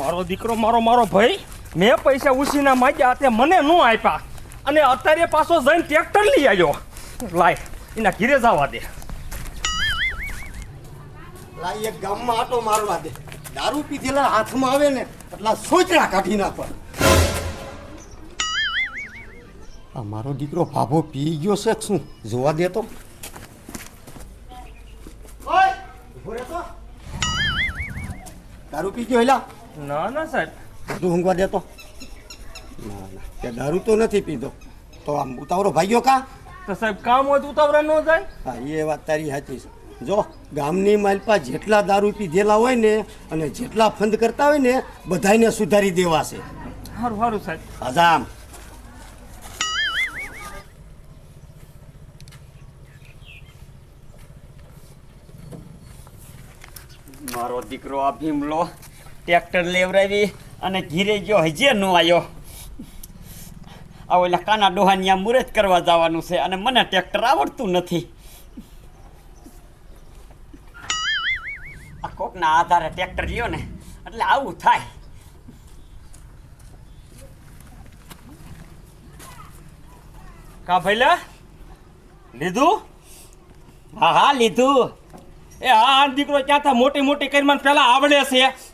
મારો દીકરો મારો મારો ભાઈ મેં પૈસા ઉછીના માગ્યા તે મને ન આપ્યા. અને અત્યારે પાછો જઈને ટ્રેક્ટર લઈ આવ્યો. લાય એના ઘીરે જવા દે. લાય એક ગામમાં આટો મારવા દે. દારૂ પીધેલા હાથમાં આવે ને એટલા સોચરા કાઢી નાખવા આ મારો દીકરો ભાભો પી ગયો છે કે શું? જોવા દે તો. ઓય, ઊભો તો. દારૂ પી ગયો હેલા. ના ના સાહેબ. બધું ઊંઘવા દેતો ના ના કે દારૂ તો નથી પીધો. તો આમ ઉતાવળો ભાગ્યો કા? તો સાહેબ કામ હોય તો ઉતાવળા ન જાય. હા એ વાત તારી સાચી છે. જો ગામની માલપા જેટલા દારૂ પીધેલા હોય ને અને જેટલા ફંદ કરતા હોય ને બધાને સુધારી દેવા છે. સારું સારું સાહેબ. હજામ મારો દીકરો આ ભીમલો. ટ્રેક્ટર લેવરાવી અને ઘીરે ગયો, હજે નો આવ્યો. આ ઓલા કાના ડોહાનિયા મુરત કરવા જવાનું છે અને મને ટ્રેક્ટર આવડતું નથી. આ કોકના આધારે ટ્રેક્ટર લ્યો ને, એટલે આવું થાય. કા ભૈલા લીધું? હા હા, લીધું. એ હા દીકરો ક્યાં મોટી મોટી કરીમાં પેલા આવડે છે.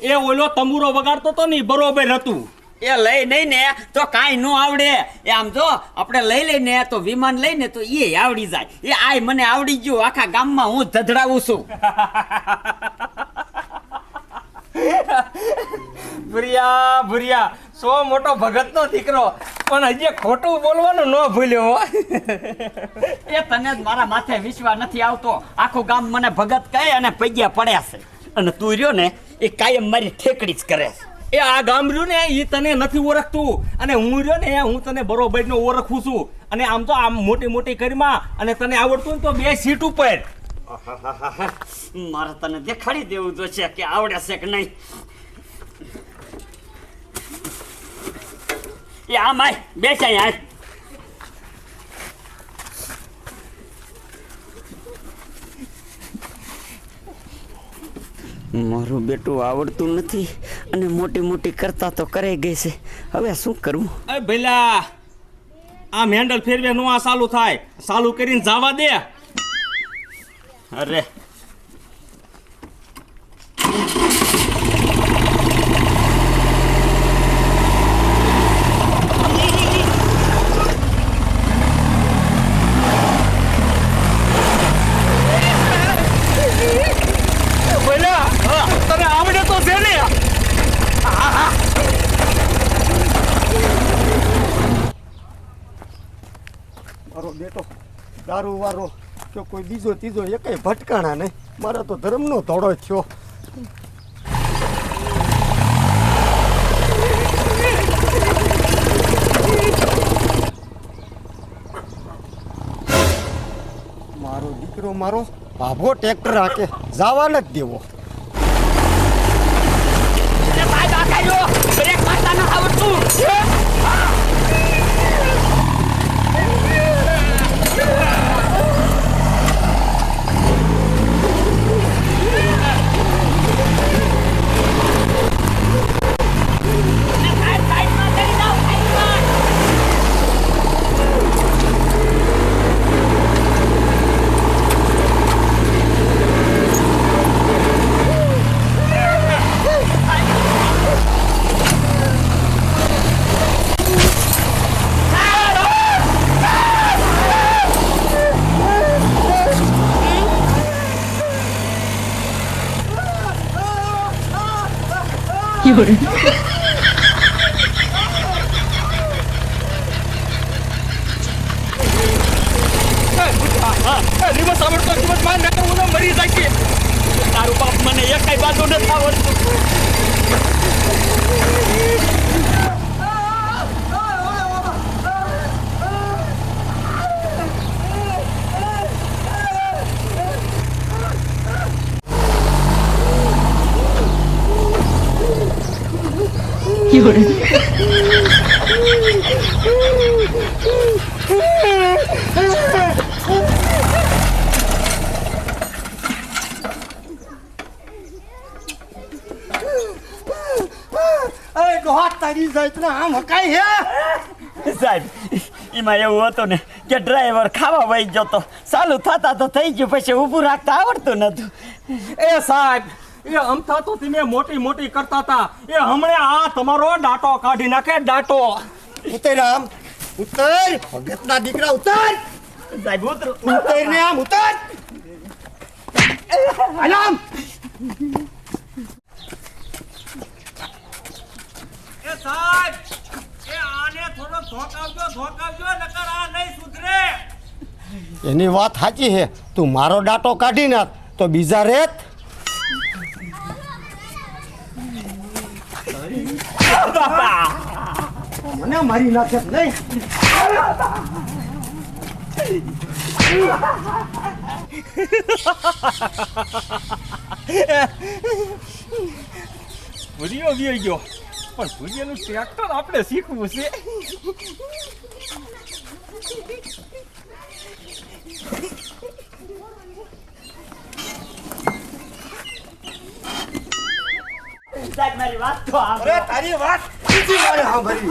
એ ઓલો તંબુરો વગાડતો તો ને બરોબર હતું. એ લઈ નહીં ને તો કાંઈ ન આવડે. એ આમ જો આપણે લઈ લઈને તો વિમાન લઈને તો એ આવડી જાય. એ આય મને આવડી ગયું આખા ગામમાં હું ધધડાવું છું. ભુરિયા ભુરિયા સો મોટો ભગતનો દીકરો પણ હજી ખોટું બોલવાનું ન ભૂલ્યો એ તને જ મારા માથે વિશ્વાસ નથી આવતો. આખું ગામ મને ભગત કહે અને પગ્યા પડ્યા છે. અને તું રહ્યો ને એ કાયમ મારી ઠેકડી જ કરે. એ આ ગામ રહ્યું ને એ તને નથી ઓળખતું. અને હું રહ્યો ને, હું તને બરોબર નો ઓળખું છું. અને આમ તો આમ મોટી મોટી કરીમાં અને તને આવડતું તો બે સીટ ઉપર. મારે તને દેખાડી દેવું જોશે કે આવડે છે કે નહીં. એ આમ આય, બેસાય આય. મારું બેટું આવડતું નથી અને મોટી મોટી કરતા તો કરે ગઈ છે. હવે શું કરવું એ ભઈલા, આમ હેન્ડલ ફેરવે નો આ ચાલુ થાય. ચાલુ કરીને જવા દે. અરે ભઈલા તને આવડે તો છે ને મારો બેટો દારૂ વારો, કે કોઈ બીજો ત્રીજો એકેય ભટકાણા નહીં. મારા તો ધર્મનો ધોળો થયો. મારો દીકરો મારો ભાભો ટ્રેક્ટર હાકે. જવા નથી દેવો. બ્રેક મારતા ન આવડતું. દિવસ આવડતો દિવસમાં નકર હું મરી છે તારું બાપ મને એકાઈ બાજુ નથી આવડતું જોડે આમ હકાય હે? સાહેબ એમાં એવું હતું ને કે ડ્રાઈવર ખાવા વહી જતો ચાલુ થતા તો થઈ ગયું પછી ઊભું રાખતા આવડતું નતું. એ સાહેબ એ અમથા તો તમે મોટી મોટી કરતા હતા. એ હમણે આ તમારો ડાટો કાઢી નાખે ડાટો. ઉતર આમ ઉતર. ભગતના દીકરા ઉતર. સાહેબ ઉતરો. ઉતર ને આમ ઉતર. આલામ એ સાહેબ એ આને થોડો ધોકાવજો ધોકાવજો નકર આ નહીં સુધરે. એની વાત સાચી છે. તું મારો ડાટો કાઢી નાખ તો બીજા રેત મને મારી નાખે નહીં? ભૂરિયો ગયો પણ ભૂરિયાનું ટ્રેક્ટર આપણે શીખવું છે. સાહેબ મારી વાત તો અરે તારી વાત બીજી મારે સાંભળી.